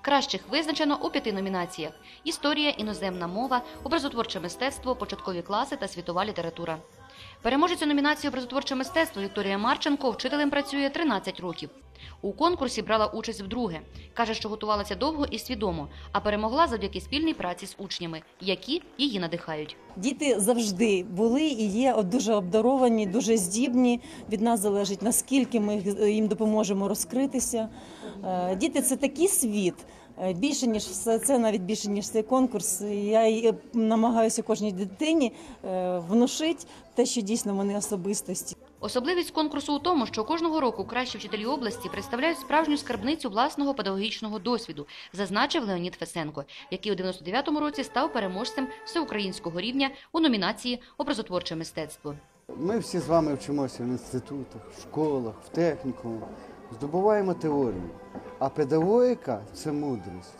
Кращих визначено у п'яти номінаціях: історія, іноземна мова, образотворче мистецтво, початкові класи та світова література. Переможець у номінації образотворче мистецтво Вікторія Марченко вчителем працює 13 років. У конкурсі брала участь вдруге. Каже, що готувалася довго і свідомо, а перемогла завдяки спільній праці з учнями, які її надихають. Діти завжди були і є дуже обдаровані, дуже здібні. Від нас залежить наскільки ми їм допоможемо розкритися. Е, Діти це такий світ. Е, Більше ніж все це, навіть більше ніж цей конкурс. Я намагаюся кожній дитині е, внушити те, що дійсно вони особистості. Особливість конкурсу у тому, що кожного року кращі вчителі області представляють справжню скарбницю власного педагогічного досвіду, зазначив Леонід Фесенко, який у 99-му році став переможцем всеукраїнського рівня у номінації Образотворче мистецтво. Ми всі з вами вчимося в інститутах, в школах, в технікумах, здобуваємо теорію. А педагогіка це мудрість,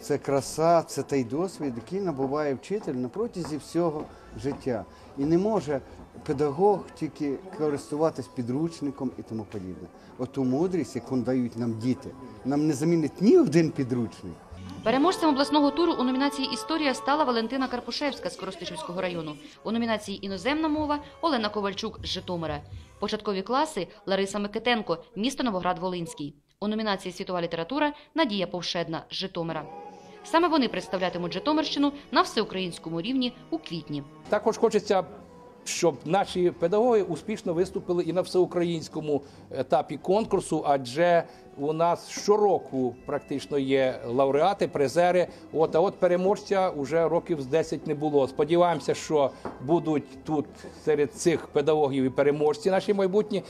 це краса, це той досвід, який набуває вчитель на протязі всього життя. І не може педагог тільки користуватись підручником і тому подібне. Оту мудрість, яку дають нам діти, нам не замінить ні один підручник. Переможцем обласного туру у номінації Історія стала Валентина Карпушевська з Коростишівського району. У номінації Іноземна мова Олена Ковальчук з Житомира. Початкові класи Лариса Микитенко, місто Новоград-Волинський. У номінації Світова література Надія Повшедна з Житомира. Саме вони представлятимуть Житомирщину на всеукраїнському рівні у квітні. Також хочеться, щоб наші педагоги успішно виступили і на всеукраїнському етапі конкурсу, адже у нас щороку практично є лауреати, призери. От а от переможця вже років з 10 не було. Сподіваємося, що будуть тут серед цих педагогів і переможці наші майбутні.